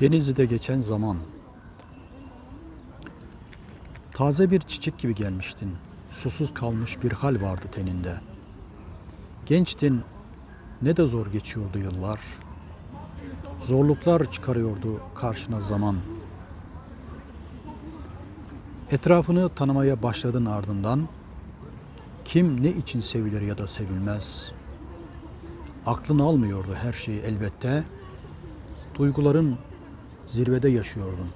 Denizli'de geçen zaman. Taze bir çiçek gibi gelmiştin. Susuz kalmış bir hal vardı teninde. Gençtin, ne de zor geçiyordu yıllar. Zorluklar çıkarıyordu karşına zaman. Etrafını tanımaya başladın ardından. Kim ne için sevilir ya da sevilmez. Aklın almıyordu her şeyi elbette. Duyguların zirvede yaşıyordun.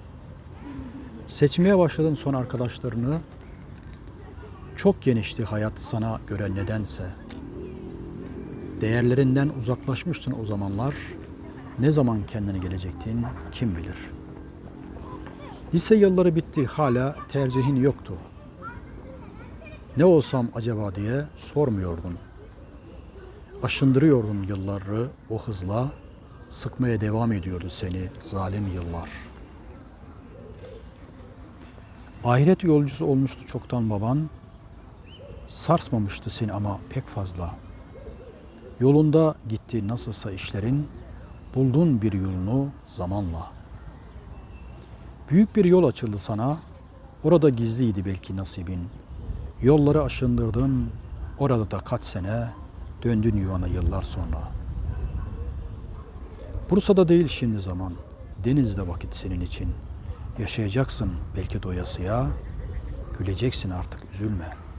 Seçmeye başladın son arkadaşlarını. Çok genişti hayat sana göre nedense. Değerlerinden uzaklaşmıştın o zamanlar. Ne zaman kendine gelecektin kim bilir. Lise yılları bitti hala tercihin yoktu. Ne olsam acaba diye sormuyordun. Aşındırıyordun yılları o hızla, sıkmaya devam ediyordu seni zalim yıllar. Ahiret yolcusu olmuştu çoktan baban, sarsmamıştı seni ama pek fazla. Yolunda gitti nasılsa işlerin, buldun bir yolunu zamanla. Büyük bir yol açıldı sana, orada gizliydi belki nasibin. Yolları aşındırdın, orada da kaç sene döndün yuvana yıllar sonra. Bursa'da değil şimdi zaman, denizde vakit senin için. Yaşayacaksın belki doyasıya, güleceksin artık üzülme.''